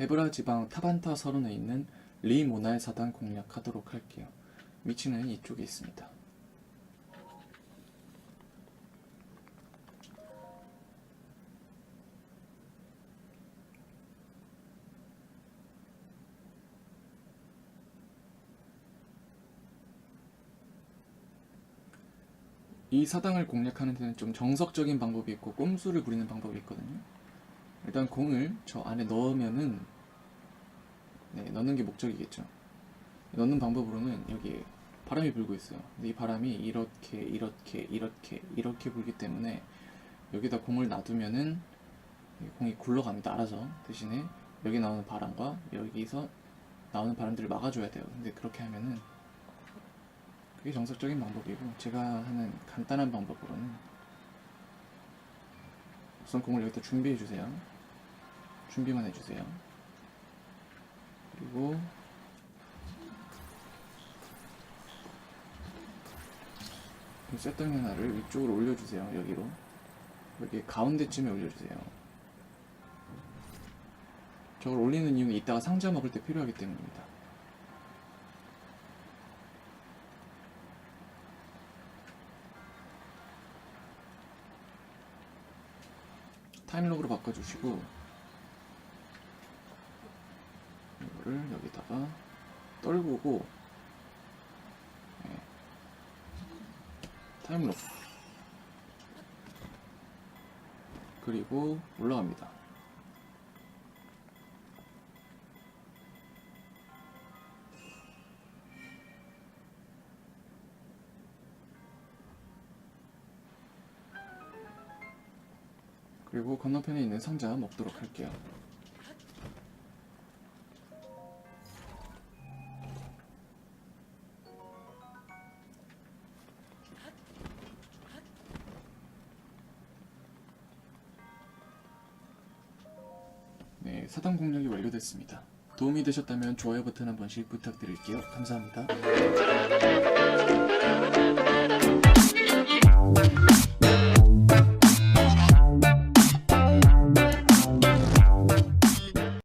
우크라 지방 타반타 서른에 있는 리모날 사당 공략하도록 할게요. 위치는 이쪽에 있습니다. 이 사당을 공략하는 데는 좀 정석적인 방법이 있고 꼼수를 부리는 방법이 있거든요. 일단 공을 저 안에 넣으면은 네, 넣는 게 목적이겠죠. 넣는 방법으로는 여기 바람이 불고 있어요. 근데 이 바람이 이렇게 이렇게 이렇게 이렇게 불기 때문에 여기다 공을 놔두면은 이 공이 굴러갑니다. 알아서 대신에 여기 나오는 바람과 여기서 나오는 바람들을 막아줘야 돼요. 근데 그렇게 하면은 그게 정석적인 방법이고 제가 하는 간단한 방법으로는 우선 공을 여기다 준비해 주세요. 준비만 해주세요. 그리고 이 쇳덩이 하나를 위쪽으로 올려주세요. 여기로 여기 가운데쯤에 올려주세요. 저걸 올리는 이유는 이따가 상자 먹을 때 필요하기 때문입니다. 타임록으로 바꿔주시고 이거를 여기다가 떨구고 네. 타임록 그리고 올라갑니다. 그리고 건너편에 있는 상자 먹도록 할게요. 사당 공략이 완료됐습니다. 도움이 되셨다면 좋아요 버튼 한 번씩 부탁드릴게요. 감사합니다.